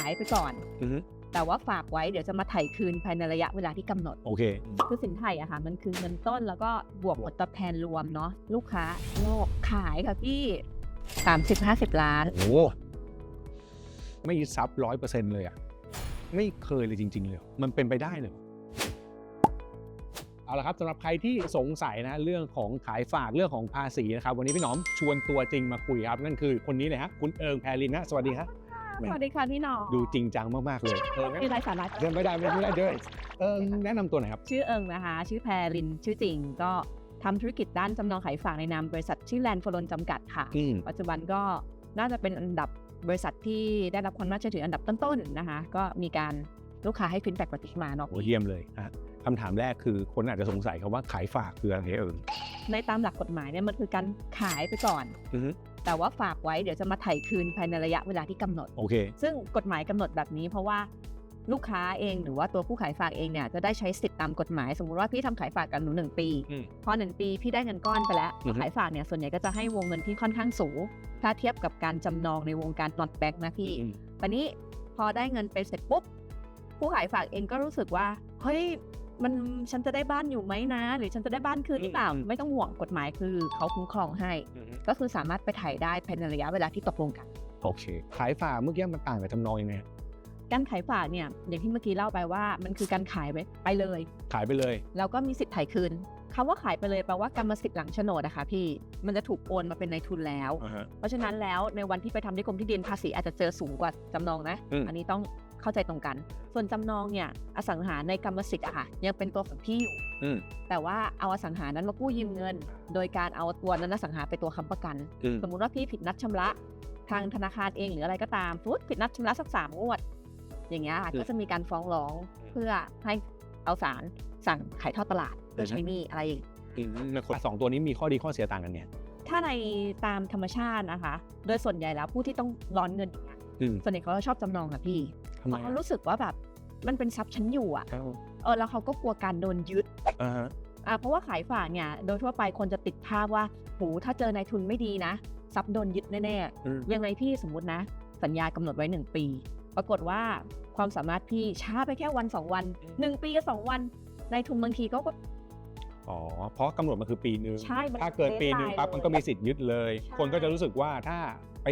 ายไปก่อน อือฮึแต่ว่าฝากไว้เดี๋ยวจะมาไถ่คืนภายในระยะเวลาที่กำหนด โอเค คือสินไทยอะค่ะ มันคือเงินต้นแล้วก็บวกผลตอบแทนรวมเนาะลูกค้าโลกขายค่ะพี่สามสิบห้าสิบล้าน โอ้โหไม่ซับร้อยเปอร์เซ็นต์เลยอะไม่เคยเลยจริง ๆ เลย มันเป็นไปได้เลยเอาละครับสำหรับใครที่สงสัยนะเรื่องของขายฝากเรื่องของภาษีนะครับ วันนี้พี่หนอมชวนตัวจริงมาคุยครับ นั่นคือคนนี้เลยฮะคุณเอิงแพรลินนะ สวัสดีครับ สวัสดีค่ะพี่หน้องดูจริงจังมากๆเลยเอองั้นมีไรสาระเดินไม่ได้ไม่ได้ด้วยเออแนะนำตัวหน่อยครับ ชื่อเอิงนะคะ ชื่อแพรลิน ชื่อจริงก็ทำธุรกิจด้านจำนองขายฝากในนามบริษัทชื่อแลนด์ฟลนจำกัดค่ะ อืม ปัจจุบันก็น่าจะเป็นอันดับบริษัทที่ได้รับความน่าเชื่อถืออันดับต้นๆนะคะ ก็มีการลูกค้าให้ฟีดแบ็กปฏิมาเนาะโอ้เยี่ยมเลยฮะ คำถามแรกคือคนอาจจะสงสัยคำว่าขายฝากคืออะไรเอิงในตามหลักกฎหมายเนี่ยมันคือการขายไปก่อน อือฮึแต่ว่าฝากไว้เดี๋ยวจะมาไถ่คืนภายในระยะเวลาที่กำหนด โอเค ซึ่งกฎหมายกำหนดแบบนี้เพราะว่าลูกค้าเองหรือว่าตัวผู้ขายฝากเองเนี่ยจะได้ใช้สิทธิ์ตามกฎหมาย สมมุติว่าพี่ทำขายฝากกับหนูหนึ่งปีอืมพอหนึ่งปีพี่ได้เงินก้อนไปแล้วอือฮึ ขายฝากเนี่ยส่วนใหญ่ก็จะให้วงเงินที่ค่อนข้างสูง ถ้าเทียบกับการจำนองในวงการนอตแบงค์นะพี่ อืม ตอนนี้พอได้เงินไปเสร็จปุ๊บ ผู้ขายฝากเองก็รู้สึกว่า เฮ้ย มันฉันจะได้บ้านอยู่ไหมนะ หรือฉันจะได้บ้านคืนหรือเปล่าอืมไม่ต้องห่วงกฎหมายคือเขาคุ้มครองให้อือฮึก็คือสามารถไปถ่ายได้ภายในระยะเวลาที่ตกลงกัน โอเค ขายฝากเมื่อกี้มันต่างกับจำนองยังไงการขายฝากเนี่ยอย่างที่เมื่อกี้เล่าไปว่า มันคือการขายไปไปเลย ขายไปเลย แล้วก็มีสิทธิ์ถ่ายคืนคำว่าขายไปเลยแปลว่ากรรมสิทธิ์หลังโฉนดนะคะพี่มันจะถูกโอนมาเป็นในทุนแล้วอ่าฮะเพราะฉะนั้นแล้วในวันที่ไปทำที่กรมที่ดินภาษีอาจจะเจอสูงกว่าจำนองนะอืมอันนี้ต้อง เข้าใจตรงกัน ส่วนจำนองเนี่ยอสังหาในกรรมสิทธิ์อะค่ะยังเป็นตัวของพี่อยู่อืม แต่ว่าเอาอสังหานั้นมากู้ยืมเงิน โดยการเอาตัวนั้นอสังหาไปนตัวค้ำประกัน อืม สมมุติว่าพี่ผิดนัดชำระ ทางธนาคารเองหรืออะไรก็ตามฟุตผิดนัดชำระสักสามงวด อย่างเงี้ยค่ะอืมก็จะมีการฟ้องร้องเพื่อให้เอาสารสั่งขายทอดตลาดเพื่อใช้หนี้อะไรอย่าง อืมในคนสองตัวนี้มีข้อดีข้อเสียต่างกันเนี่ยถ้าในตามธรรมชาตินะคะ โดยส่วนใหญ่แล้วผู้ที่ต้องร้อนเงินอย่างเงี้ยอืม ส่วนใหญ่เขาจะชอบจำนองค่ะพี่ ทำไมเพราะเขารู้สึกว่าแบบมันเป็นทรัพย์ชั้นอยู่อะเอ้าเออแล้วเขาก็กลัวการโดนยึดอ่าฮะอ่าเพราะว่าขายฝากเนี่ย โดยทั่วไปคนจะติดภาพว่าโหถ้าเจอนายทุนไม่ดีนะทรัพย์โดนยึดแน่ๆอืมยังไงพี่สมมุตินะ สัญญากำหนดไว้ 1 ปี ปรากฏว่าความสามารถพี่ช้าไปแค่วัน 2 วัน 1 ปีกับ2วันนายทุนบางทีก็ก็ อ๋อ เพราะกำหนดมันคือปีหนึ่งใช่มันถ้าเกินปีหนึ่ง deadline ปั๊บเลยมันก็มีสิทธิ์ยึดเลย ใช่ คนก็จะรู้สึกว่าถ้าไป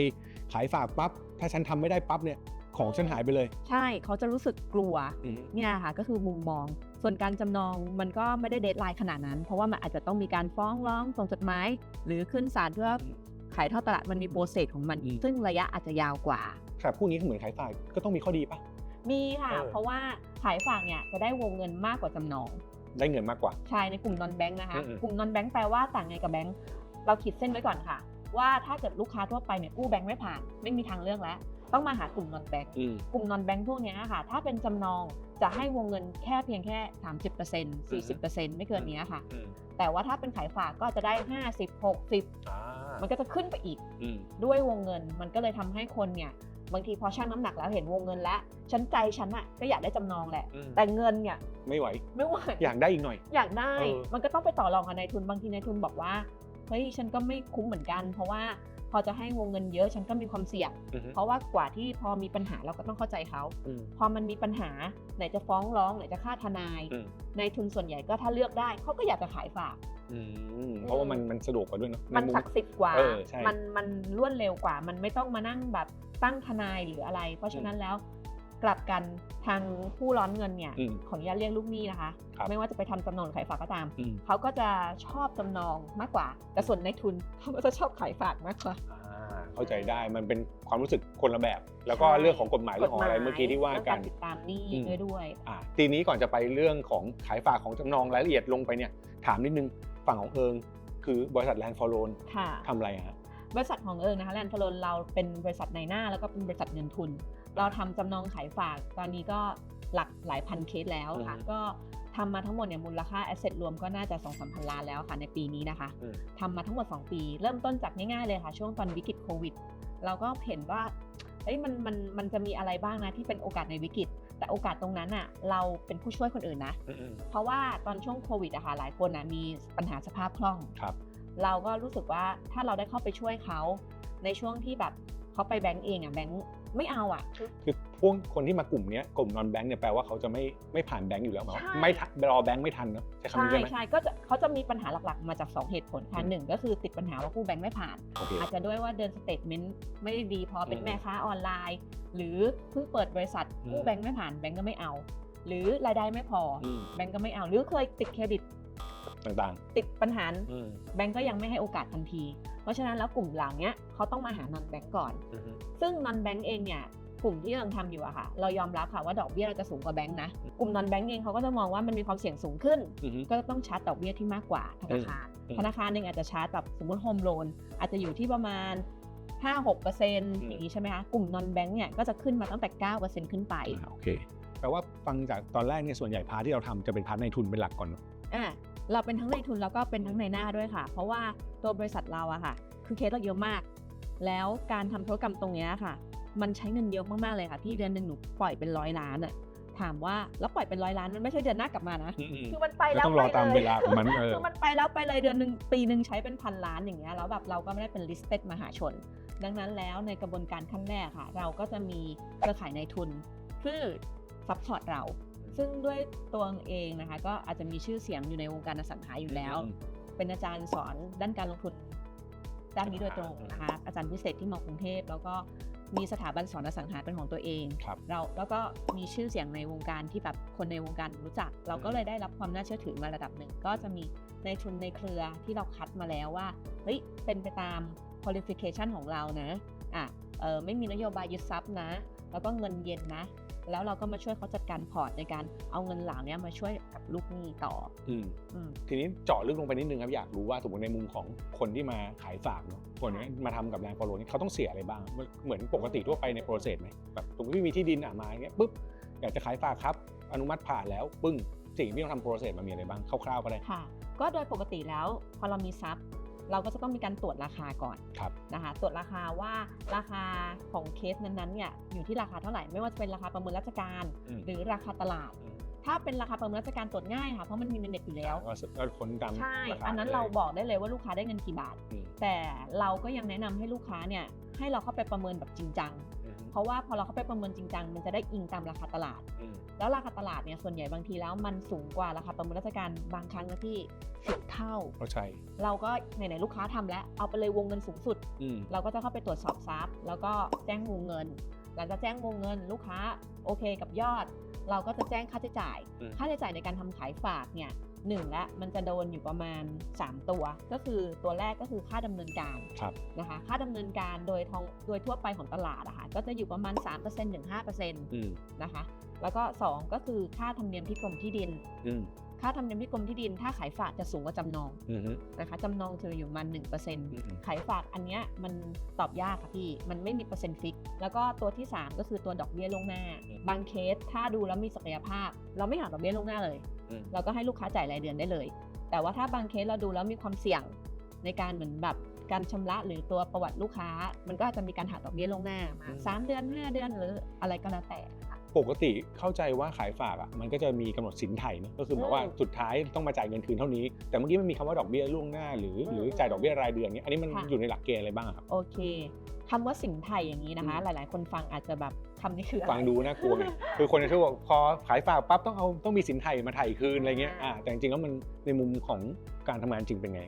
ขายฝากปั๊บ ถ้าฉันทำไม่ได้ปั๊บเนี่ย ของฉันหายไปเลย ใช่เขาจะรู้สึกกลัวอืมเนี่ยค่ะก็คือมุมมอง ส่วนการจำนองมันก็ไม่ได้เดทไลน์ขนาดนั้น เพราะว่ามันอาจจะต้องมีการฟ้องร้องส่งจดหมายหรือขึ้นศาลเพื่อขายทอดตลาดมันมีโปรเซสของมันอีกซึ่งระยะอาจจะยาวกว่า ครับคู่นี้ก็เหมือนขายฝากก็ต้องมีข้อดีปะ มีค่ะ เออ เพราะว่าขายฝากเนี่ยจะได้วงเงินมากกว่าจำนอง ได้เงินมากกว่า ใช่ในกลุ่มนอนแบงค์นะคะ อืมๆกลุ่มนอนแบงค์แปลว่าต่างไงกับแบงค์เราขีดเส้นไว้ก่อนค่ะ ว่าถ้าเกิดลูกค้าทั่วไปเนี่ยกู้แบงค์ไม่ผ่าน ไม่มีทางเลือกแล้ว ต้องมาหากลุ่มนอนแบงค์อืมกลุ่มนอนแบงค์พวกเนี้ยค่ะ ถ้าเป็นจำนองจะให้วงเงินแค่เพียงแค่ 30% 40%ไม่เกินเนี้ยค่ะอืมแต่ว่าถ้าเป็นขายฝากก็จะได้ 50 60อ่ามันก็จะขึ้นไปอีกอืมด้วยวงเงินมันก็เลยทำให้คนเนี่ยบางทีพอชั่งน้ำหนักแล้วเห็นวงเงินแล้วฉันใจฉันอะก็อยากได้จำนองแหละอืมแต่เงินเนี่ยไม่ไหวไม่ไหวอยากได้อีกหน่อย อยากได้เออมันก็ต้องไปต่อรองกับนายทุนบางทีนายทุนบอกว่าเฮ้ยฉันก็ไม่คุ้มเหมือนกัน เพราะว่า พอจะให้วงเงินเยอะฉันก็มีความเสี่ยงอือฮึเพราะว่ากว่าที่พอมีปัญหาเราก็ต้องเข้าใจเขาอืมพอมันมีปัญหาไหนจะฟ้องร้องไหนจะค่าทนายอืมนายทุนส่วนใหญ่ก็ถ้าเลือกได้เขาก็อยากจะขายฝากอืมเพราะว่ามันมันสะดวกกว่าด้วยเนอะมันใศักดิ์สิทธิ์กว่าเออใช่มันมันรวดเร็วกว่า มันไม่ต้องมานั่งแบบตั้งทนายหรืออะไร เพราะฉะนั้นแล้ว กลับกันทางผู้ร้อนเงินเนี่ยอืมขออนุญาตเรียกลูกหนี้นะคะ ครับไม่ว่าจะไปทำจำนองหรือขายฝากก็ตาม อืม เขาก็จะชอบจำนองมากกว่า แต่ส่วนในทุนเขาก็จะชอบขายฝากมากกว่า อ่าเข้าใจได้มันเป็นความรู้สึกคนละแบบ แล้วก็ใช่ เรื่องของกฎหมายเรื่องของอะไรเมื่อกี้ที่ว่าเรื่องกักานรติดตามหนี้อืมด้วยด้วย อ่าทีนี้ก่อนจะไปเรื่องของขายฝากของจำนองรายละเอียดลงไปเนี่ยถามนิดนึงฝั่งของเอิง คือบริษัทแลนด์ฟอร์โลนค่ะ ทำอะไรอะฮะ บริษัทของเอิงนะคะแลนด์ฟลนเราเป็นบริษัทในหน้าแล้วก็เป็นบริษัทเงินทุน เราทำจำนองขายฝาก ตอนนี้ก็หลักหลายพันเคสแล้วค่ะ อืม ก็ทำมาทั้งหมดเนี่ยมูลค่าแอสเซทรวมก็น่าจะ2 3 0 0 0ล้านแล้วค่ะในปีนี้นะคะ อืม ทำมาทั้งหมด 2 ปี เริ่มต้นจากง่ายๆเลยค่ะ ช่วงตอนวิกฤตโควิด เราก็เห็นว่าเอ้ยมันมันมันจะมีอะไรบ้างนะที่เป็นโอกาสในวิกฤต แต่โอกาสตรงนั้นอะเราเป็นผู้ช่วยคนอื่นนะ อืมอืม เพราะว่าตอนช่วงโควิดอะค่ะหลายคนอะมีปัญหาสภาพคล่อง ครับเราก็รู้สึกว่าถ้าเราได้เข้าไปช่วยเขาในช่วงที่แบบเขาไปแบงก์เองอะแบงก์ ไม่เอาอะ คือพวกคนที่มากลุ่มเนี้ยกลุ่มนอนแบงค์เนี่ยแปลว่าเขาจะไม่ไม่ผ่านแบงค์อยู่แล้วมั้งใช่ ไม่ทันรอแบงค์ไม่ทันเนาะใช้คำใช่นี้ได้ไหมใช่ก็จะเขาจะมีปัญหาหลักๆ มาจาก 2 เหตุผลค่ะอืมหนึ่งก็คือติดปัญหาว่ากู้แบงค์ไม่ผ่าน โอเค อาจจะด้วยว่าเดินสเตทเมนต์ไม่ได้ดีพอเป็นอืมแม่ค้าออนไลน์ หรือเพิ่งเปิดบริษัทอืม กู้แบงค์ไม่ผ่านแบงค์ก็ไม่เอา หรือรายได้ไม่พอออืมแบงค์ก็ไม่เอา หรือเคยติดเครดิต ต่างติดปัญหาๆอืมแบงก์ก็ยังไม่ให้โอกาสทันที เพราะฉะนั้นแล้วกลุ่มเหล่าเนี้ยเขาต้องมาหานอนแบงก์ก่อน อืมซึ่งนอนแบงก์เองเนี่ยกลุ่มที่กำลังทำอยู่อะค่ะ เรายอมรับค่ะว่าดอกเบี้ยเราจะสูงกว่าแบงก์นะกลุ่มนอนแบงก์เองเขาก็จะมองว่ามันมีความเสี่ยงสูงขึ้น อืม ก็ต้องชาร์จดอกเบี้ยที่มากกว่าธนาคาร อืมธนาคารหนึ่งอาจจะชาร์จแบบสมมติโฮมโลนอาจจะอยู่ที่ประมาณ 5-6%อย่างนี้ใช่ไหมคะ กลุ่มนอนแบงก์เนี่ยก็จะขึ้นมาตั้งแต่ 9%ขึ้นไปอ่าโอเคแปลว่าฟังจากตอนแรกเนี่ยส่วนใหญ่พาร์ทที่เราทำจะเป็นพาร์ทในทุนเป็นหลักก่อนเนอะ อะ เราเป็นทั้งในทุนแล้วก็เป็นทั้งในหน้าด้วยค่ะ เพราะว่าตัวบริษัทเราอะค่ะ คือเคสเราเยอะมาก แล้วการทำธุรกรรมตรงเนี้ยค่ะ มันใช้เงินเยอะมากๆเลยค่ะที่เดือนหนึ่งหนูปล่อยเป็นร้อยล้านอะถามว่าแล้วปล่อยเป็นร้อยล้านมันไม่ใช่เดือนหน้ากลับมานะคือมันไปก็แล้วต้องรอตามไปเวลาของมันเออคือมันไปแล้วไปเลยเดือนหนึ่งปีหนึ่งใช้เป็นพันล้านอย่างเงี้ยแล้วแบบเราก็ไม่ได้เป็น listed มหาชน ดังนั้นแล้วในกระบวนการขั้นแรกค่ะ เราก็จะมีเครือข่ายในทุนคือซัพพอร์ตเรา ซึ่งด้วยตัวเองนะคะ ก็อาจจะมีชื่อเสียงอยู่ในวงการอสังหาอยู่แล้วอืมเป็นอาจารย์สอนด้านการลงทุนด้านนี้โดยตรงนะคะ อาจารย์พิเศษที่มอกรุงเทพแล้วก็มีสถาบันสอนอสังหาเป็นของตัวเองครับเราแล้วก็มีชื่อเสียงในวงการที่แบบคนในวงการรู้จัก เราก็เลยได้รับความน่าเชื่อถือมาระดับหนึ่ง ก็จะมีในทุนในเครือที่เราคัดมาแล้วว่าเฮ้ยเป็นไปตาม qualification ของเรานะอะเออไม่มีนโยบายยึดทรัพย์นะ แล้วก็เงินเย็นนะ แล้วเราก็มาช่วยเขาจัดการพอร์ตในการเอาเงินเหล่านี้มาช่วยกับลูกหนี้ต่ออืมอืมทีนี้เจาะลึกลงไปนิดนึงครับอยากรู้ว่าสมมติในมุมของคนที่มาขายฝากเนาะคนนี้มาทำกับแรงฟอลโลนี่เขาต้องเสียอะไรบ้างมันเหมือนปกติทั่วไปในโปรเซสไหมแบบสมมติพี่มีที่ดินอะมาอย่างเงี้ยปุ๊บอยากจะขายฝากครับ อนุมัติผ่านแล้วปึ้งสิ่งที่ต้องทำโปรเซสมันมีอะไรบ้างคร่าวๆก็ได้ค่ะ ก็โดยปกติแล้วพอเรามีทรัพย์ เราก็จะต้องมีการตรวจราคาก่อนครับนะคะตรวจราคาว่าราคาของเคสนั้นๆเนี่ยอยู่ที่ราคาเท่าไหร่ไม่ว่าจะเป็นราคาประเมินราชการอืมหรือราคาตลาดอืมถ้าเป็นราคาประเมินราชการตรวจง่ายค่ะเพราะมันมีในเน็ตอยู่แล้วก็ก็คนตามใช่ราคาอันนั้นลยเราบอกได้เลยว่าลูกค้าได้เงินกี่บาทอืมแต่เราก็ยังแนะนำให้ลูกค้าเนี่ยให้เราเข้าไปประเมินแบบจริงจังอืม เพราะว่าพอเราเข้าไปประเมินจริงจังมันจะได้อิงตามราคาตลาดอืมแล้วราคาตลาดเนี่ยส่วนใหญ่บางทีแล้วมันสูงกว่าราคาประเมินราชการบางครั้งนะที่สิบเท่าเข้าใจเราก็ไหนๆลูกค้าทำแล้วเอาไปเลยวงเงินสูงสุดอืมเราก็จะเข้าไปตรวจสอบทรัพย์ แล้วก็แจ้งวงเงิน หลังจากแจ้งวงเงินลูกค้าโอเคกับยอด เราก็จะแจ้งค่าใช้จ่ายอืมค่าใช้จ่ายในการทำขายฝากเนี่ย หนึ่งละมันจะโดนอยู่ประมาณ 3 ตัว ก็คือตัวแรกก็คือค่าดำเนินการครับนะคะค่าดำเนินการโดยทองโดยทั่วไปของตลาดอะค่ะก็จะอยู่ประมาณ 3%ถึง5%อืมนะคะแล้วก็ 2 ก็คือค่าธรรมเนียมที่กรมที่ดินอืมค่าธรรมเนียมที่กรมที่ดิน ถ้าขายฝากจะสูงกว่าจำนองอืมอืมนะคะจำนองจะอยู่ประมาณอืม1%ขายฝากอันเนี้ยมันตอบยากค่ะพี่ มันไม่มีเปอร์เซ็นต์ฟิก แล้วก็ตัวที่ 3 ก็คือตัวดอกเบี้ยล่วงหน้าอืมบางเคสถ้าดูแล้วมีศักยภาพ เราไม่หักดอกเบี้ยล่วงหน้าเลยอืม เราก็ให้ลูกค้าจ่ายรายเดือนได้เลย แต่ว่าถ้าบางเคสเราดูแล้วมีความเสี่ยงในการเหมือนแบบการชำระหรือตัวประวัติลูกค้า มันก็อาจจะมีการหักดอกเบี้ยล่วงหน้ามาสามเดือนห้าเดือนหรืออะไรก็แล้วแต่ค่ะ ปกติเข้าใจว่าขายฝากอะมันก็จะมีกำหนดสินไถ่เนอะก็คือแบบว่าอืมสุดท้ายต้องมาจ่ายเงินคืนเท่านี้ แต่เมื่อกี้มันมีคำว่าดอกเบี้ยล่วงหน้า หรืออืมหรือจ่ายดอกเบี้ยรายเดือนเนี้ยอันนี้มันค่ะอยู่ในหลักเกณฑ์อะไรบ้างอะครับโอเคคำว่าสินไทยอย่างนี้นะคะอืมหลาย ๆ คนฟังอาจจะแบบคำนี้คืออะไรฟังดูน่ากลัวไงคือคนจะชอบบอกพอขายฝากปั๊บต้องเอาต้องมีสินไถ่มาไถ่คืนอะไรเงี้ยอ่าอ่าแต่จริงๆแล้วมันในมุมของการทำงานจริงเป็นไง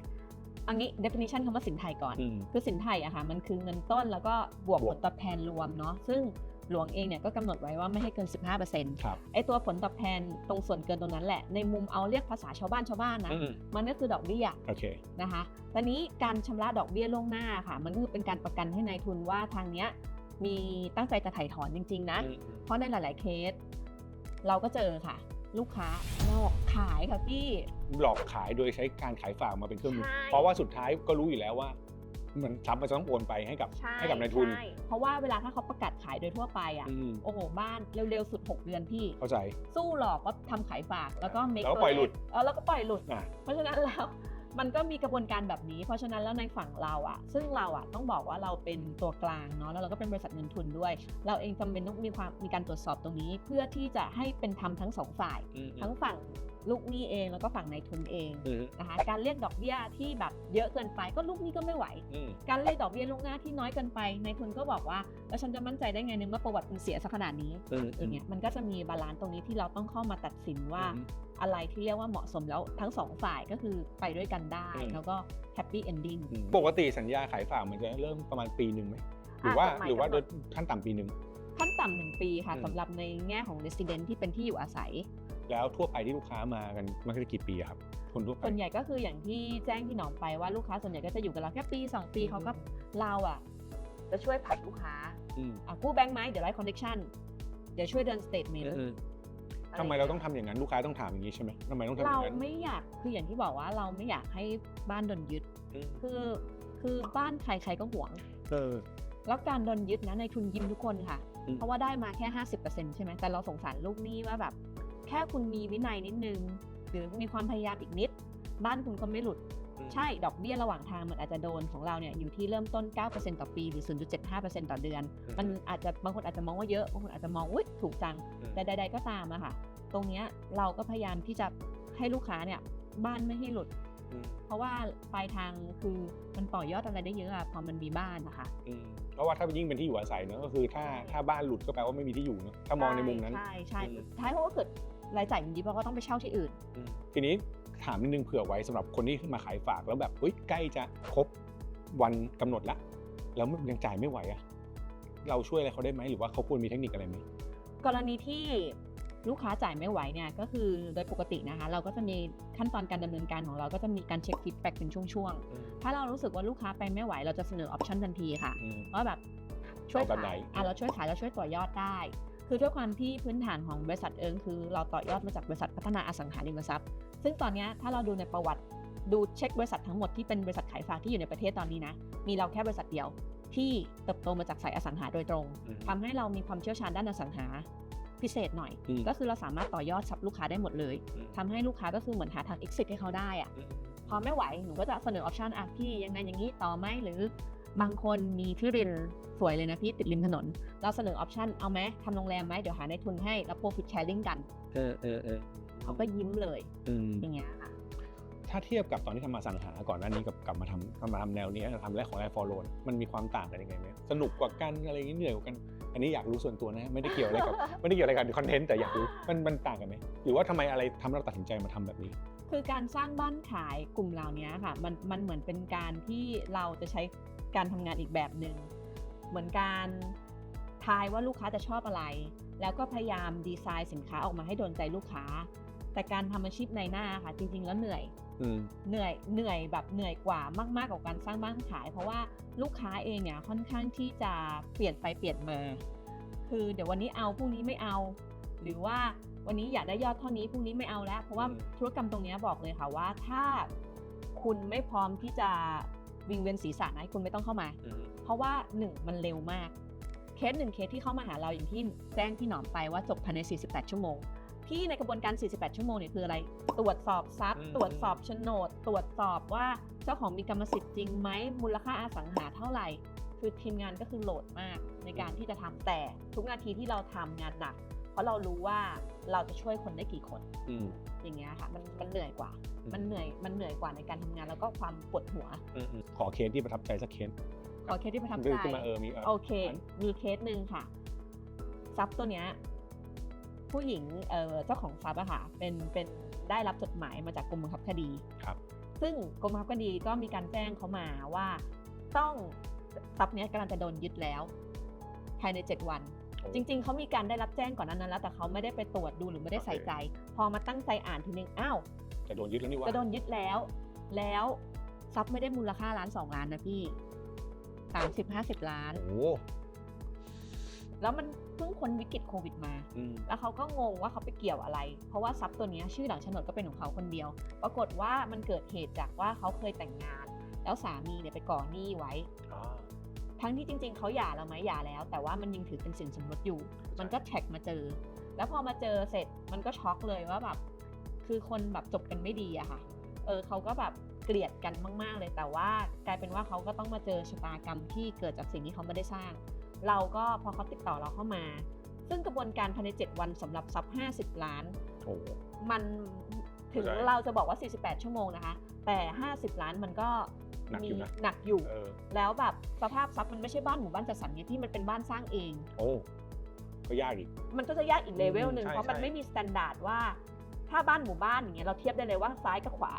อันนี้ definition คำว่าสินไทยก่อนอืมคือสินไทยอะค่ะมันคือเงินต้นแล้วก็บวกบผวกลตอบแทนรวมเนาะซึ่ง หลวงเองเนี่ยก็กำหนดไว้ว่าไม่ให้เกิน 15%ครับไอตัวผลตอบแทนตรงส่วนเกินตรงนั้นแหละ ในมุมเอาเรียกภาษาชาวบ้านชาวบ้านนะอืมมันก็คือดอกเบี้ยโอเคนะคะตอนนี้การชำระดอกเบี้ยล่วงหน้าค่ะ มันก็คือเป็นการประกันให้นายทุนว่าทางเนี้ยมีตั้งใจจะถ่ายถอนจริง ๆ นะอืมเพราะในหลาย ๆ เคส เราก็เจอค่ะ ลูกค้าหลอกขายค่ะพี่หลอกขายโดยใช้การขายฝากมาเป็นเครื่องมือใช่เพราะว่าสุดท้ายก็รู้อยู่แล้วว่า เหมือนทรัพย์มันจะต้องโอนไปให้กับให้กับนายทุน ใช่เพราะว่าเวลาถ้าเขาประกาศขายโดยทั่วไปอะอืมโอ้โหบ้านเร็วๆสุด 6 เดือนพี่ เข้าใจ สู้หลอกว่าทำขายฝากแล้วก็เมคแล้วก็ปล่อยหลุดเออแล้วก็ปล่อยหลุด อ่าเพราะฉะนั้นแล้วมันก็มีกระบวนการแบบนี้ เพราะฉะนั้นแล้วในฝั่งเราอะซึ่งเราอะต้องบอกว่าเราเป็นตัวกลางเนาะแล้วเราก็เป็นบริษัทเงินทุนด้วย เราเองจำเป็นต้องมีความมีการตรวจสอบตรงนี้ เพื่อที่จะให้เป็นธรรมทั้งสองฝ่ายอืมทั้งฝั่ง ลูกหนี้เองแล้วก็ฝั่งนายทุนเองอืมนะคะการเรียกดอกเบี้ยที่แบบเยอะเกินไปก็ลูกหนี้ก็ไม่ไหว อืมการเรียกดอกเบี้ยลูกหน้าที่น้อยเกินไปนายทุนก็บอกว่าแล้วฉันจะมั่นใจได้ไงในเมื่อประวัติคุณเสียสักขนาดนี้อืมอย่างเงี้ยมันก็จะมีบาลานซ์ตรงนี้ที่เราต้องเข้ามาตัดสินว่าอืม อะไรที่เรียกว่าเหมาะสมแล้วทั้งสองฝ่ายก็คือไปด้วยกันได้ อืม แล้วก็แฮปปี้เอนดิ้งปกติสัญญาขายฝากมันจะเริ่มประมาณปีหนึ่งไหมหรือว่าอะกฎหมายหรือว่าโดกำหนยดขั้นต่ำปีหนึ่ง ขั้นต่ำหนึ่งปีค่ะอืม สำหรับในแง่ของ resident ที่เป็นที่อยู่อาศัย แล้วทั่วไปที่ลูกค้ามากันมันก็จะกี่ปีอะครับคนทั่วไปส่วนใหญ่ก็คืออย่างที่แจ้งพี่หนอมไปว่าลูกค้าส่วนใหญ่ก็จะอยู่กับเราแค่ปี 2 ปีอืมเขาก็เราอะ จะช่วยผัดลูกค้าอืมอะกู้แบงค์ไหมเดี๋ยวไล่คอนเนคชั่นเดี๋ยวช่วยเดินสเตทเมนต์อืมทำไมเราต้องทำอย่างนั้นลูกค้าต้องถามอย่างนี้ใช่ไหมทำไมต้องทำอเราย่างนั้นไม่อยากคืออย่างที่บอกว่าเราไม่อยากให้บ้านโดนยึดอืมคือคือบ้านใครใครก็หวงเออแล้วการโดนยึดนะในทุนยิ้มทุกคนค่ะอืมเพราะว่าได้มาแค่50%ใช่ไหมแต่เราสงสารลูกหนี้ว่าแบบแค่คุณมีวินัยนิดนึง หรือมีความพยายามอีกนิด บ้านคุณก็ไม่หลุด ใช่ดอกเบี้ยระหว่างทางมันอาจจะโดนของเราเนี่ยอยู่ที่เริ่มต้น 9%ต่อปีหรือ 0.75%ต่อเดือน มันอาจจะบางคนอาจจะมองว่าเยอะบางคนอาจจะมองอุ้ยถูกจังอืมแต่ใด ๆ ก็ตามอะค่ะ ตรงเนี้ยเราก็พยายามที่จะให้ลูกค้าเนี่ยบ้านไม่ให้หลุดอืมเพราะว่าปลายทางคือมันต่อยอดอะไรได้เยอะอะพอมันมีบ้านนะคะอืมเพราะว่าถ้ายิ่งเป็นที่อยู่อาศัยเนอะก็คือถ้าถ้าบ้านหลุดก็แปลว่าไม่มีที่อยู่เนอะถ้ามองในมุมนั้นใช่ใช่อืมท้ายเพราะว่าเกิด รายจ่ายมันดีเพราะก็ต้องไปเช่าที่อื่นอืมทีนี้ถามนิดนึงเผื่อไว้สำหรับคนที่มาขายฝากแล้วแบบเฮ้ยใกล้จะครบวันกำหนดละแล้วยังจ่ายไม่ไหวอะเราช่วยอะไรเขาได้ไหมหรือว่าเขาควรมีเทคนิคอะไรไหมกรณีที่ลูกค้าจ่ายไม่ไหวเนี่ยก็คือโดยปกตินะคะ เราก็จะมีขั้นตอนการดำเนินการของเราก็จะมีการเช็คฟีดแบ็กเป็นช่วงๆ ถ้าเรารู้สึกว่าลูกค้าไปไม่ไหว เราจะเสนอออปชันทันทีค่ะอืมว่าแบบช่วยเอาแบบไหนขายอะเราช่วยขายเราช่วยต่อยอดได้ คือด้วยความที่พื้นฐานของบริษัทเอิงคือเราต่อยอดมาจากบริษัทพัฒนาอสังหาริมทรัพย์ ซึ่งตอนเนี้ยถ้าเราดูในประวัติดูเช็คบริษัททั้งหมดที่เป็นบริษัทขายฝากที่อยู่ในประเทศตอนนี้นะ มีเราแค่บริษัทเดียวที่เติบโตมาจากสายอสังหาโดยตรงอืมทำให้เรามีความเชี่ยวชาญด้านอสังหาพิเศษหน่อยอืมก็คือเราสามารถต่อยอดซับลูกค้าได้หมดเลยอืมทำให้ลูกค้าก็คือเหมือนหาทาง exit ให้เขาได้อะอืมพอไม่ไหวหนูก็จะเสนอออปชันอะพี่ยังไงอย่างนี้ต่อไหมหรือ บางคนมีที่ริมสวยเลยนะพี่ติดริมถนน เราเสนอออปชันเอาไหมทำโรงแรมไหมเดี๋ยวหาในทุนให้แล้ว profit sharing กัน เออเออเออเขาก็ยิ้มเลยอืมอย่างเงี้ยค่ะถ้าเทียบกับตอนที่ทำมาสังหาก่อนหน้านี้กับกลับมาทำมาทำแนวนี้ทำแรกของไอฟอร์โลนมันมีความต่างกันยังไงไหมสนุกกว่ากันอะไรอย่างนี้เหนื่อยกว่ากัน อันนี้อยากรู้ส่วนตัวนะไม่ได้เกี่ยวอะไรกับไม่ได้เกี่ยวอะไรกับคอนเทนต์แต่อยากรู้มันมันต่างกันไหมหรือว่าทำไมอะไรทำให้เราตัดสินใจมาทำแบบนี้ คือการสร้างบ้านขายกลุ่มเหล่านี้ค่ะมันมันเหมือนเป็นการที่เราจะใช้ การทำงานอีกแบบหนึ่งเหมือนการทายว่าลูกค้าจะชอบอะไร แล้วก็พยายามดีไซน์สินค้าออกมาให้โดนใจลูกค้า แต่การทำอาชีพในหน้าค่ะจริง ๆ แล้วเหนื่อยอืมเหนื่อยเหนื่อยแบบเหนื่อยกว่ามากๆกว่าการสร้างบ้านขาย เพราะว่าลูกค้าเองเนี่ยค่อนข้างที่จะเปลี่ยนไปเปลี่ยนมาคือเดี๋ยววันนี้เอาพรุ่งนี้ไม่เอา หรือว่าวันนี้อยากได้ยอดเท่านี้พรุ่งนี้ไม่เอาแล้ว เพราะว่าอืมธุรกรรมตรงเนี้ยบอกเลยค่ะว่าถ้าคุณไม่พร้อมที่จะ วิงเวียนศีรษะนะคุณไม่ต้องเข้ามาอืมเพราะว่าหนึ่งมันเร็วมาก เคสหนึ่งเคสที่เข้ามาหาเราอย่างที่แจ้งพี่หนอมไปว่าจบภายใน 48 ชั่วโมง ที่ในกระบวนการ 48 ชั่วโมงเนี่ยคืออะไร ตรวจสอบทรัพย์ ตรวจสอบโฉนด ตรวจสอบว่าเจ้าของมีกรรมสิทธิ์จริงไหม มูลค่าอสังหาเท่าไหร่ คือทีมงานก็คือโหลดมากในการที่จะทำแต่ทุกนาทีที่เราทำงานหนัก เพราะเรารู้ว่าเราจะช่วยคนได้กี่คนอืมอย่างเงี้ยค่ะมันมันเหนื่อยกว่าอืมมันเหนื่อยมันเหนื่อยกว่าในการทำงานแล้วก็ความปวดหัวอืมอืมขอเคสที่ประทับใจสักเคสขอเคสที่ประทับดึงใจขึ้นมาเออมีโอเค มีเคสหนึ่งค่ะซับตัวเนี้ยผู้หญิงเอ่อเจ้าของซับอะค่ะเป็นเป็นได้รับจดหมายมาจากกรมบังคับคดีครับ ซึ่งกรมบังคับคดีก็มีการแจ้งเขามาว่าต้องซับเนี้ยกำลังจะโดนยึดแล้ว ภายใน7วัน จริง ๆ เขามีการได้รับแจ้งก่อนหนานั้นแล้ว แต่เขาไม่ได้ไปตรวจดูหรือไม่ได้ใส่ใจ พอมาตั้งใจอ่านทีนึงอ้าวจะโดนยึดแล้วนี่ว่าจะโดนยึดแล้ว แล้วซับไม่ได้มูลค่าล้านสองล้านนะพี่สามสิบห้าสิบล้านโอ้โหแล้วมันเพิ่งพ้นวิกฤตโควิดมาอืมแล้วเขาก็งงว่าเขาไปเกี่ยวอะไร เพราะว่าทรัพย์ตัวเนี้ยชื่อหลังโฉนดก็เป็นของเขาคนเดียว ปรากฏว่ามันเกิดเหตุจากว่าเขาเคยแต่งงาน แล้วสามีเนี่ยไปก่อหนี้ไว้อ่า ทั้งที่จริง ๆเขาหย่าแล้วไหมหย่าแล้ว แต่ว่ามันยังถือเป็นสินสมรสอยู่ มันก็แท็กมาเจอ แล้วพอมาเจอเสร็จมันก็ช็อกเลยว่าแบบคือคนแบบจบกันไม่ดีอะค่ะ เออเขาก็แบบเกลียดกันมาก ๆ เลยแต่ว่ากลายเป็นว่าเขาก็ต้องมาเจอชะตากรรมที่เกิดจากสิ่งที่เขาไม่ได้สร้าง เราก็พอเขาติดต่อเราเข้ามา ซึ่งกระบวนการภายใน 7 วันสำหรับซับ50 ล้านโอ้โหมันถึงเข้าใจเราจะบอกว่า 48 ชั่วโมงนะคะ แต่ 50 ล้านมันก็ หนักอยู่นะหนักอยู่ เออแล้วแบบสภาพทรัพย์มันไม่ใช่บ้านหมู่บ้านจัดสรรไงพี่มันเป็นบ้านสร้างเอง โอ้ก็ยากอีก มันก็จะยากอีกเลเวลหนึ่งใช่เพราะมันใช่ ไม่มีสแตนดาร์ดว่า ถ้าบ้านหมู่บ้านอย่างเงี้ยเราเทียบได้เลยว่าซ้ายกับขวา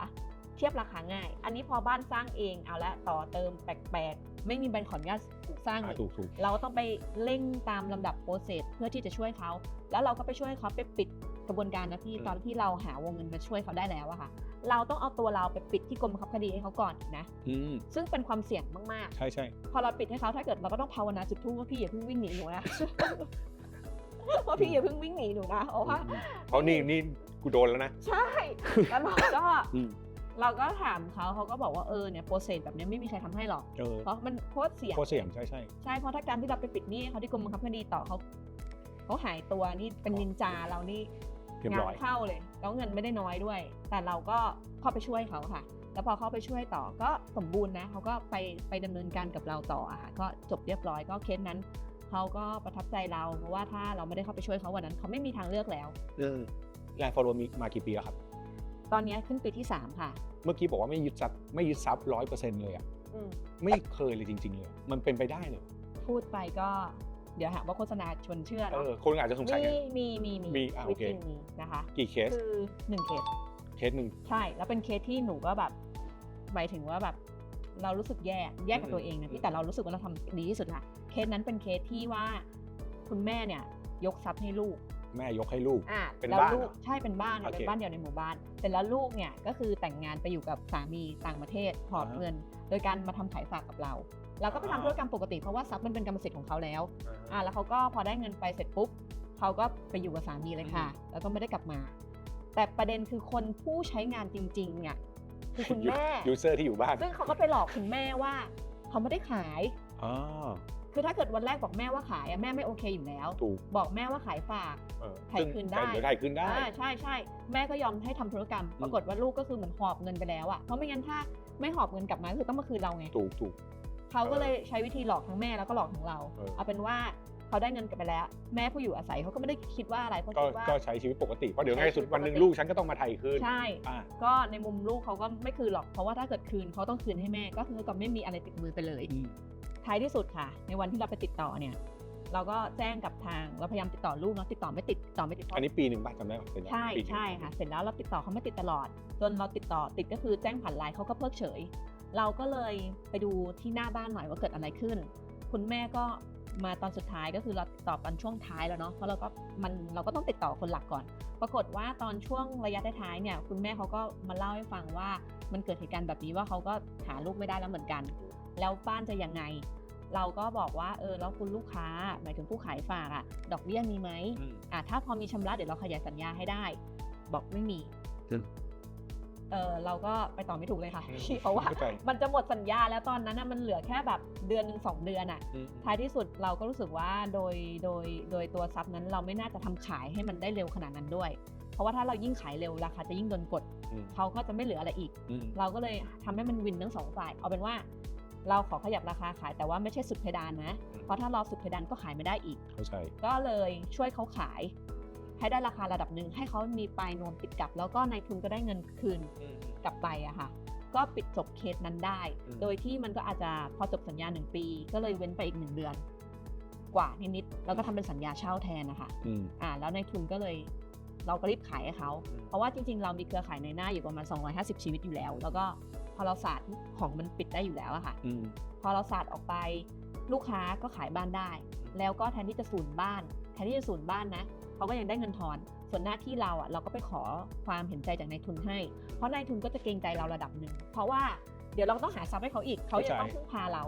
เทียบราคาง่าย อันนี้พอบ้านสร้างเองเอาละต่อเติมแปลกๆไม่มีใบขออนุญาตปลูกสร้างอ่าอีกถูกถูก เราต้องไปเร่งตามลำดับโปรเซสเพื่อที่จะช่วยเขา แล้วเราก็ไปช่วยเขาไปปิด กระบวนการนะพี่ตอนที่เราหาวงเงินมาช่วยเขาได้แล้วอะค่ะ เราต้องเอาตัวเราไปปิดที่กรมบังคับคดีให้เขาก่อนอีกนะอืมซึ่งเป็นความเสี่ยงมากใช่ใช่ๆพอเราปิดให้เขาถ้าเกิดเราก็ต้องภาวนาจุดทูปว่าพี่อย่าเพิ่งวิ่งหนีหนูนะว่าพี่อย่าเพิ่งวิ่งหนีหนูนะเพราะว่าอืมเพราะนี่นี่กูโดนแล้วนะใช่แล้วเราก็อืมเราก็ถามเขาเขาก็บอกว่าเออเนี่ยโปรเซสแบบเนี้ยไม่มีใครทำให้หรอกเออเพราะมันโคตรเสี่ยงโคตรเสี่ยงใช่ใช่ใช่เพราะถ้าการที่เราไปปิดหนี้ให้เขาที่กรมบังคับคดีต่อเขาเขาหายตัวนี่เป็นนินจาเรานี่ เรียบงาร้นอยเข้าเลยแล้วเงินไม่ได้น้อยด้วย แต่เราก็เข้าไปช่วยเขาค่ะ แล้วพอเข้าไปช่วยต่อก็สมบูรณ์นะเขาก็ไปไปดำเนินการกับเราต่ออะค่ะก็จบเรียบร้อยก็เคสนั้นเขาก็ประทับใจเราเพราะว่าถ้าเราไม่ได้เข้าไปช่วยเขาวันนั้นเขาไม่มีทางเลือกแล้วเออแลนด์ฟอร์โมีมากี่ปีแล้วครับ ตอนนี้ขึ้นปีที่สามค่ะ เมื่อกี้บอกว่าไม่ยึดทรัพย์ไม่ยึดทรัพย์ร้อยเปอร์เซ็นต์เลยอะอืมไม่เคยเลยจริง ๆ เลย มันเป็นไปได้เลยพูดไปก็ เดี๋ยวหาว่าโฆษณาชวนเชื่อเอเนาะอคนอาจจะสงสัยไง มีมีมีมีอะโอเค วิธีนี้นะคะ กี่เคสคือหนึ่งเคส เคสหนึ่ง ใช่ แล้วเป็นเคสที่หนูก็แบบหมายถึงว่าแบบเรารู้สึกแย่แย่กับตัวเองนะพี่แต่เรารู้สึกว่าเราทำดีที่สุดละเคสนั้นเป็นเคสที่ว่าคุณแม่เนี่ยยกทรัพย์ให้ลูกแม่ยกให้ลูก อ่าเป็นแล้วบ้านลูเหรกอใช่เป็นบ้านอะโอเคเป็นบ้านเดียวในหมู่บ้านแต่แล้วลูกเนี่ยก็คือแต่งงานไปอยู่กับสามีต่างประเทศหอบอ่าฮะ เงิน โดยการมาทำขายฝากกับเรา เราก็ไปทำอ่าธุรกรรมปกติเพราะว่าทรัพย์มันเป็นกรรมสิทธิ์ของเขาแล้วอ่าแล้วเขาก็พอได้เงินไปเสร็จปุ๊บเขาก็ไปอยู่กับสามีเลยค่ะ แล้วก็ไม่ได้กลับมา แต่ประเด็นคือคนผู้ใช้งานจริงๆเนี่ยคือคุณแม่ยูเซอร์ที่อยู่บ้านซึ่งเขาก็ไปหลอกคุณแม่ว่าเขาไม่ได้ขายอ๋อคือถ้าเกิดวันแรกบอกแม่ว่าขายอะแม่ไม่โอเคอยู่แล้วถูกบอกแม่ว่าขายฝากเออถ่ายซึ่งคืนได้เดี๋ยวถ่ายคืนได้อ่าใช่ใช่แม่ก็ยอมให้ทำธุรกรรมอืมปรากฏว่าลูกก็คือเหมือนหอบเงินไปแล้วอะเพราะไม่งั้นถ้าไม่หอบเงินกลับมาก็คือต้องมาคืนเราไงถูกถูก เขาก็เลยใช้วิธีหลอกทั้งแม่แล้วก็หลอกทั้งเรา เออ เอาเป็นว่าเขาได้เงินกลับไปแล้ว แม่ผู้อยู่อาศัยเขาก็ไม่ได้คิดว่าอะไรเพราะก็คิดว่า ก็ใช้ชีวิตปกติเพราะเดี๋ยวใช้ง่ายสุดชีวิตวันหนึ่งปกติลูกฉันก็ต้องมาไถ่คืนใช่ อ่า ก็ในมุมลูกเขาก็ไม่คืนหรอก เพราะว่าถ้าเกิดคืนเขาต้องคืนให้แม่ ก็คือกับไม่มีอะไรติดมือไปเลย อืม ท้ายที่สุดค่ะ ในวันที่เราไปติดต่อเนี่ย เราก็แจ้งกับทางเราพยายามติดต่อลูกเนาะติดต่อไม่ติดติดต่อไม่ติดเพราะอันนี้ปีหนึ่งป่ะจำได้ป่ะเป็นใช่ปีหนึ่ง ใช่ค่ะ เสร็จแล้วเราติดต่อเขาไม่ติดตลอด จนเราติดต่อติดก็คือแจ้งผ่านไลน์เขาก็เพิกเฉย เราก็เลยไปดูที่หน้าบ้านหน่อยว่าเกิดอะไรขึ้น คุณแม่ก็มาตอนสุดท้ายก็คือเราติดต่อกันช่วงท้ายแล้วเนาะเพราะเราก็มันเราก็ต้องติดต่อคนหลักก่อน ปรากฏว่าตอนช่วงระยะท้ายๆเนี่ยคุณแม่เขาก็มาเล่าให้ฟังว่ามันเกิดเหตุการณ์แบบนี้ว่าเขาก็หาลูกไม่ได้แล้วเหมือนกัน แล้วบ้านจะยังไง เราก็บอกว่าเออแล้วคุณลูกค้าหมายถึงผู้ขายฝากอะดอกเบี้ยมีไหมอืมอะถ้าพอมีชำระเดี๋ยวเราขยายสัญญาให้ได้ บอกไม่มีอืม เออเราก็ไปต่อไม่ถูกเลยค่ะอืมเพราะว่าเข้าใจมันจะหมดสัญญาแล้วตอนนั้นน่ะมันเหลือแค่แบบเดือนหนึ่งสองเดือนอะอืมท้ายที่สุดเราก็รู้สึกว่าโดยโดยโดยตัวซับนั้นเราไม่น่าจะทำขายให้มันได้เร็วขนาดนั้นด้วย เพราะว่าถ้าเรายิ่งขายเร็วราคาจะยิ่งโดนกดอืมเขาก็จะไม่เหลืออะไรอีกอืมเราก็เลยทำให้มันวินทั้งสองฝ่ายเอาเป็นว่าเราขอขยับราคาขายแต่ว่าไม่ใช่สุดเพดานนะ เพราะถ้ารอสุดเพดานก็ขายไม่ได้อีกเข้าใจก็เลยช่วยเขาขาย ให้ได้ราคาระดับหนึ่งให้เขามีปลายนวมติดกลับ แล้วก็นายทุนก็ได้เงินคืนกลับไปอะค่ะ ก็ปิดจบเคสนั้นได้อืมโดยที่มันก็อาจจะพอจบสัญญาหนึ่งปี ก็เลยเว้นไปอีกหนึ่งเดือน กว่านิดๆแล้วก็ทำเป็นสัญญาเช่าแทนนะคะอืมอ่า แล้วนายทุนก็เลยเราก็รีบขายให้เขาอืมเพราะว่าจริงๆ เรามีเครือข่ายในหน้าอยู่ประมาณ 250 ชีวิตอยู่แล้ว แล้วก็พอเราสาดของมันปิดได้อยู่แล้วอะค่ะอืมพอเราสาดออกไปลูกค้าก็ขายบ้านได้ แล้วก็แทนที่จะสูญบ้าน แทนที่จะสูญบ้านนะ เขาก็ยังได้เงินทอน ส่วนหน้าที่เราอะเราก็ไปขอความเห็นใจจากนายทุนให้ เพราะนายทุนก็จะเกรงใจเราระดับหนึ่งเพราะว่าเดี๋ยวเราต้องหาทรัพย์ให้เขาอีกเขายังต้องพึ่งพาเรา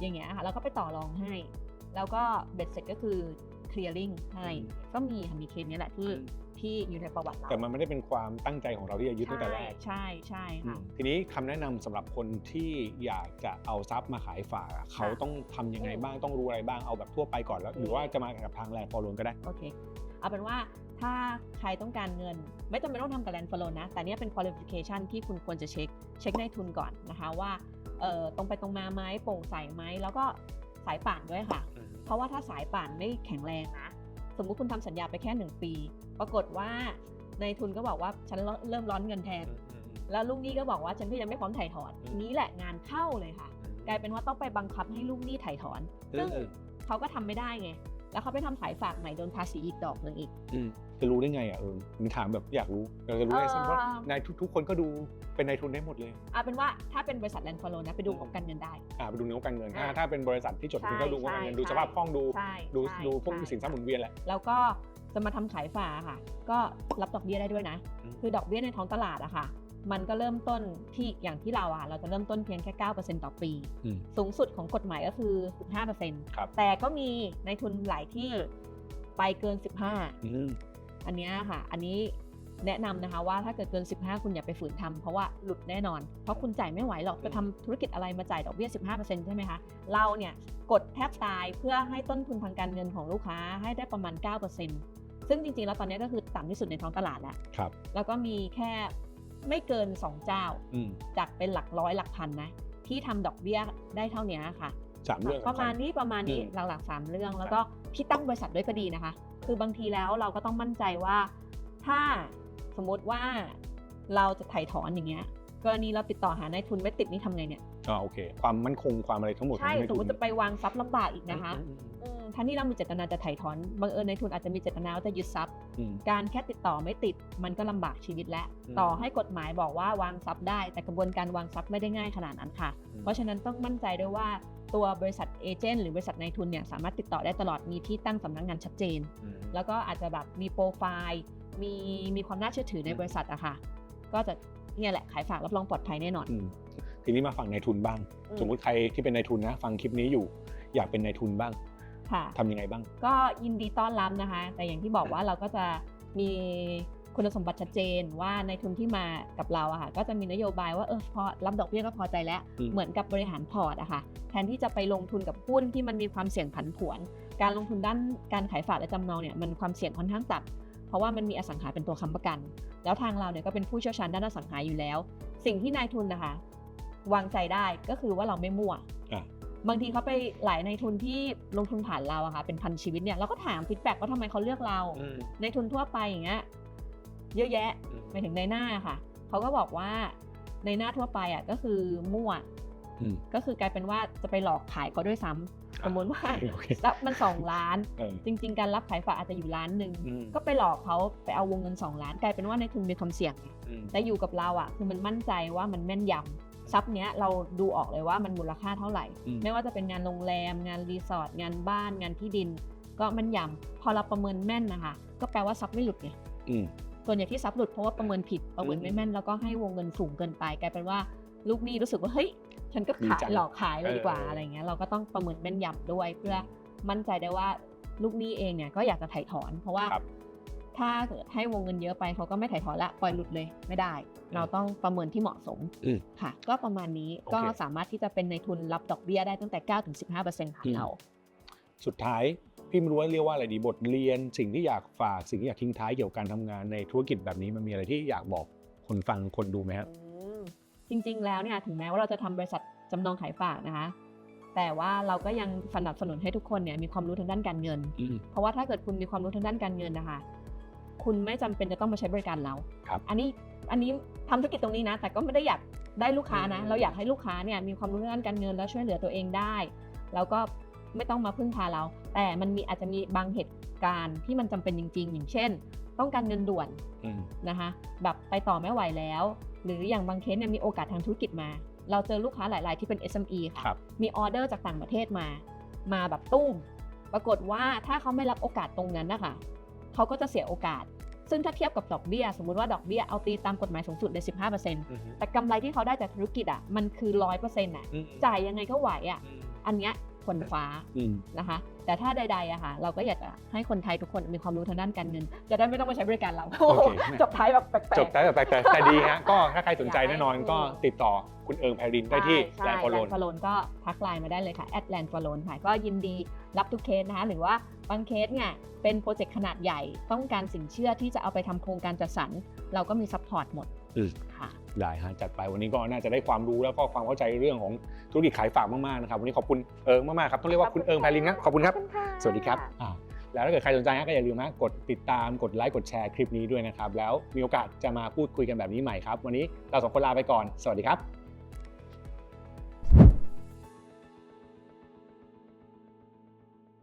อย่างเงี้ยค่ะเราก็ไปต่อรองให้ แล้วก็เบ็ดเสร็จก็คือ clearing ให้อืมก็มีค่ะมีเคสนี้แหละที่อืม ที่อยู่ในประวัติเราแต่มันไม่ได้เป็นความตั้งใจของเราที่จะยึดตั้งแต่แรกใช่ใช่ค่ะทีนี้คำแนะนำสำหรับคนที่อยากจะเอาทรัพย์มาขายฝากอะเขาต้องทำยังไงบ้างต้องรู้อะไรบ้างเอาแบบทั่วไปก่อนแล้ว หรือว่าจะมากับทางแลนด์ฟอร์โลนก็ได้โอเคเอาเป็นว่าถ้าใครต้องการเงิน ไม่จำเป็นต้องทำกับแลนด์ฟลนะ แต่เนี้ยเป็น qualification ที่คุณควรจะเช็คเช็คในทุนก่อนนะคะว่าเอ่อตรงไปตรงมาไหมโปร่งใสไหมแล้วก็สายป่านด้วยค่ะ เพราะว่าถ้าสายป่านไม่แข็งแรงนะ สมมุติคุณทำสัญญาไปแค่ 1 ปี ปรากฏว่าในทุนก็บอกว่าฉันเริ่มร้อนเงินแทน แล้วลูกหนี้ก็บอกว่าฉันก็ยังไม่พร้อมถ่ายถอนอืมทีนี้แหละงานเข้าเลยค่ะ กลายเป็นว่าต้องไปบังคับให้ลูกหนี้ถ่ายถอน ซึ่งเออเขาก็ทำไม่ได้ไง แล้วเขาไปทำขายฝากใหม่โดนภาษีอีกดอกหนึ่งอีกอืมจะรู้ได้ไงอะเออมันถามแบบอยากรู้เราจะรู้ได้เอ่อซึ่งเพราะนายทุกๆคนก็ดูเป็นนายทุนได้หมดเลยเอาเป็นว่าถ้าเป็นบริษัทแลนด์ฟอลโลนะไปดูงบการเงินได้อ่าไปดูงบการเงินอ่าอ่าถ้าเป็นบริษัทที่จดทะเบียนก็ดูงบการเงินใช่ดูสภาพคล่องดูใช่ดูใช่ดูพวกใช่สินทรัพย์หมุนเวียนแหละแล้วก็จะมาทำขายฝากค่ะ ก็รับดอกเบี้ยได้ด้วยนะอืมคือดอกเบี้ยในท้องตลาดอะค่ะ มันก็เริ่มต้นที่อย่างที่เราอะเราจะเริ่มต้นเพียงแค่ 9%ต่อปีอืมสูงสุดของกฎหมายก็คือ 15%ครับแต่ก็มีในทุนหลายที่ไปเกิน 15อืมอันเนี้ยค่ะ อันนี้แนะนำนะคะว่าถ้าเกิดเกิน 15 คุณอย่าไปฝืนทำเพราะว่าหลุดแน่นอน เพราะคุณจ่ายไม่ไหวหรอกจะทำธุรกิจอะไรมาจ่ายดอกเบี้ย 15%ใช่ไหมคะเราเนี่ยกดแทบตายเพื่อให้ต้นทุนทางการเงินของลูกค้าให้ได้ประมาณ 9%ซึ่งจริงๆ แล้วตอนนี้ก็คือต่ำที่สุดในท้องตลาดแล้วครับแล้วก็มีแค่ ไม่เกิน 2 เจ้า อืมจากเป็นหลักร้อยหลักพันนะ ที่ทำดอกเบี้ยได้เท่านี้ค่ะ สามเรื่อง ประมาณนี้ประมาณนี้อืมหลักๆสามเรื่อง แล้วก็ที่ตั้งบริษัทด้วยก็ดีนะคะ คือบางทีแล้วเราก็ต้องมั่นใจว่าถ้าสมมติว่าเราจะถ่ายถอนอย่างเงี้ยกรณีเราติดต่อหานายทุนไม่ติดนี่ทำไงเนี่ย อ่าโอเค ความมั่นคงความอะไรทั้งหมดใช่ของนายสมมติทุนจะไปวางทรัพย์ลำบากอีกนะคะอืมอืม ทั้งที่เรามีเจตนาจะถ่ายถอนบังเอิญนายทุนอาจจะมีเจตนาว่าจะยึดทรัพย์อืมการแค่ติดต่อไม่ติดมันก็ลำบากชีวิตแล้วอืมต่อให้กฎหมายบอกว่าวางทรัพย์ได้ แต่กระบวนการวางทรัพย์ไม่ได้ง่ายขนาดนั้นค่ะอืมเพราะฉะนั้นต้องมั่นใจด้วยว่าตัวบริษัทเอเจนต์หรือบริษัทนายทุนเนี่ยสามารถติดต่อได้ตลอดมีที่ตั้งสำนักงานชัดเจนอืมแล้วก็อาจจะแบบมีโปรไฟล์มีมีความน่าเชื่อถือในบริษัทอะค่ะ ก็จะเนี่ยแหละขายฝากรับรองปลอดภัยแน่นอนอืมทีนี้มาฝั่งนายทุนบ้างอืมสมมุติใครที่เป็นนายทุนนะ ฟังคลิปนี้อยู่ อยากเป็นนายทุนบ้างค่ะ ทำยังไงบ้าง ก็ยินดีต้อนรับนะคะ แต่อย่างที่บอกว่าเราก็จะมีคุณสมบัติชัดเจนว่าในทุนที่มากับเราอะค่ะก็จะมีนโยบายว่าเออพอรับดอกเบี้ยก็พอใจแล้วอืมเหมือนกับบริหารพอร์ตอะค่ะแทนที่จะไปลงทุนกับหุ้นที่มันมีความเสี่ยงผันผวน การลงทุนด้านการขายฝากและจำนองเนี่ยมันความเสี่ยงค่อนข้างต่ำเพราะว่ามันมีอสังหาเป็นตัวค้ำประกัน แล้วทางเราเนี่ยก็เป็นผู้เชี่ยวชาญด้านอสังหาอยู่แล้ว สิ่งที่นายทุนนะคะวางใจได้ก็คือว่าเราไม่มั่วอะ บางทีเขาไปหลายในายทุนที่ลงทุนผ่านเราอะค่ะเป็นพันชีวิตเนี่ยเราก็ถามฟีดแบ็กว่าทำไมเขาเลือกเรา อืม ในทุนทั่วไปอย่างเงี้ยเยอะแยะอืม หมายถึงในหน้าค่ะเขาก็บอกว่าในหน้าทั่วไปอะก็คือมั่วอืม ก็คือกลายเป็นว่าจะไปหลอกขายเขาด้วยซ้ำสมมติว่าโอเครับมันสองล้าน เออจริง ๆ การรับขายฝากอาจจะอยู่ล้านหนึ่งอืมก็ไปหลอกเขาไปเอาวงเงิน2ล้าน กลายเป็นว่าในทุนมีความเสี่ยง อืมแต่อยู่กับเราอะคือมันมั่นใจว่ามันแม่นยำ ทรัพย์เนี้ยเราดูออกเลยว่ามันมูลค่าเท่าไหร่ อืม ไม่ว่าจะเป็นงานโรงแรม งานรีสอร์ทงานบ้านงานที่ดิน ก็แม่นยำพอเราประเมินแม่นนะคะ ก็แปลว่าทรัพย์ไม่หลุดไงอืม ส่วนใหญ่ที่ทรัพย์หลุดเพราะว่าประเมินผิดประเมินไม่แม่นแล้วก็ให้วงเงินสูงเกินไปกลายเป็นว่าลูกหนี้รู้สึกว่าเฮ้ยฉันก็ดีขายจังหลอกขายเลยดีกว่าเอออ อะไรเงี้ยเราก็ต้องประเมินแม่นยำด้วย เพื่อมั่นใจได้ว่าลูกหนี้เองเนี่ยก็อยากจะถ่ายถอน เพราะว่าครับ ถ้าเกิดให้วงเงินเยอะไปเขาก็ไม่ถ่ายถอนละปล่อยหลุดเลยไม่ได้ เราต้องประเมินที่เหมาะสมอืมค่ะ ก็ประมาณนี้โอเคก็สามารถที่จะเป็นในทุนรับดอกเบี้ยได้ตั้งแต่9-15%ค่ะเราสุดท้ายพี่ไม่รู้ว่าเรียกว่าอะไรดีบทเรียน สิ่งที่อยากฝากสิ่งที่อยากทิ้งท้ายเกี่ยวกับการทำงานในธุรกิจแบบนี้มันมีอะไรที่อยากบอกคนฟังคนดูไหมครับอืมจริง ๆ แล้วเนี่ยถึงแม้ว่าเราจะทำบริษัทจำนองขายฝากนะคะ แต่ว่าเราก็ยังสนับสนุนให้ทุกคนเนี่ยมีความรู้ทางด้านการเงิน อืม เพราะว่าถ้าเกิดคุณมีความรู้ทางด้านการเงินนะคะ คุณไม่จำเป็นจะต้องมาใช้บริการเราครับอันนี้อันนี้ทำธุรกิจตรงนี้นะ แต่ก็ไม่ได้อยากได้ลูกค้านะอืมเราอยากให้ลูกค้าเนี่ยมีความรู้ทางด้านการเงินแล้วช่วยเหลือตัวเองได้ แล้วก็ไม่ต้องมาพึ่งพาเรา แต่มันมีอาจจะมีบางเหตุการณ์ที่มันจำเป็นจริง ๆ อย่างเช่น ต้องการเงินด่วนอืมนะคะแบบไปต่อไม่ไหวแล้ว หรืออย่างบางเคสเนี่ยมีโอกาสทางธุรกิจมา เราเจอลูกค้าหลาย ๆ ที่เป็น SME ค่ะครับมีออเดอร์จากต่างประเทศมา มาแบบตุ้มปรากฏว่าถ้าเขาไม่รับโอกาสตรงนั้นนะคะ เขาก็จะเสียโอกาส ซึ่งถ้าเทียบกับดอกเบี้ย สมมุติว่าดอกเบี้ยเอาตีตามกฎหมายสูงสุดเลย15%แต่กำไรที่เขาได้จากธุรกิจอะมันคือ 100%อะอืมจ่ายยังไงก็ไหวอะอืมอันเนี้ย ควรฟ้าอืมนะคะ แต่ถ้าใดๆอะค่ะ เราก็อยากจะให้คนไทยทุกคนมีความรู้ทางด้านการเงิน จะได้ไม่ต้องมาใช้บริการเราโอเคจบท้ายแบบแปลกๆจบท้ายแบบแปลกๆแต่ดีฮะก็ถ้าใครสนใจอยากให้แน่นอนอืมก็ติดต่อคุณเอิงไพรินได้ที่แลนด์ฟอลโลนแลนด์ฟอลโลนก็ทักไลน์มาได้เลยค่ะแอดแลนด์ฟอลโลนค่ะก็ยินดีรับทุกเคสนะคะหรือว่าบางเคสเนี่ยเป็นโปรเจกต์ขนาดใหญ่ต้องการสินเชื่อที่จะเอาไปทำโครงการจัดสรรเราก็มีซัพพอร์ตหมดอืมค่ะ ได้ฮะจัดไปวันนี้ก็น่าจะได้ความรู้แล้วก็ความเข้าใจเรื่องของธุรกิจขายฝากมากๆนะครับวันนี้ขอบคุณเอิงมากๆครับต้องเรียกว่าคุณเอิงไพรินนะขอบคุณครับสวัสดีครับอ่าแล้วถ้าเกิดใครสนใจฮะก็อย่าลืมฮะกดติดตามกดไลค์กดแชร์คลิปนี้ด้วยนะครับแล้วมีโอกาสจะมาพูดคุยกันแบบนี้ใหม่ครับ วันนี้เราสองคนลาไปก่อน สวัสดีครับ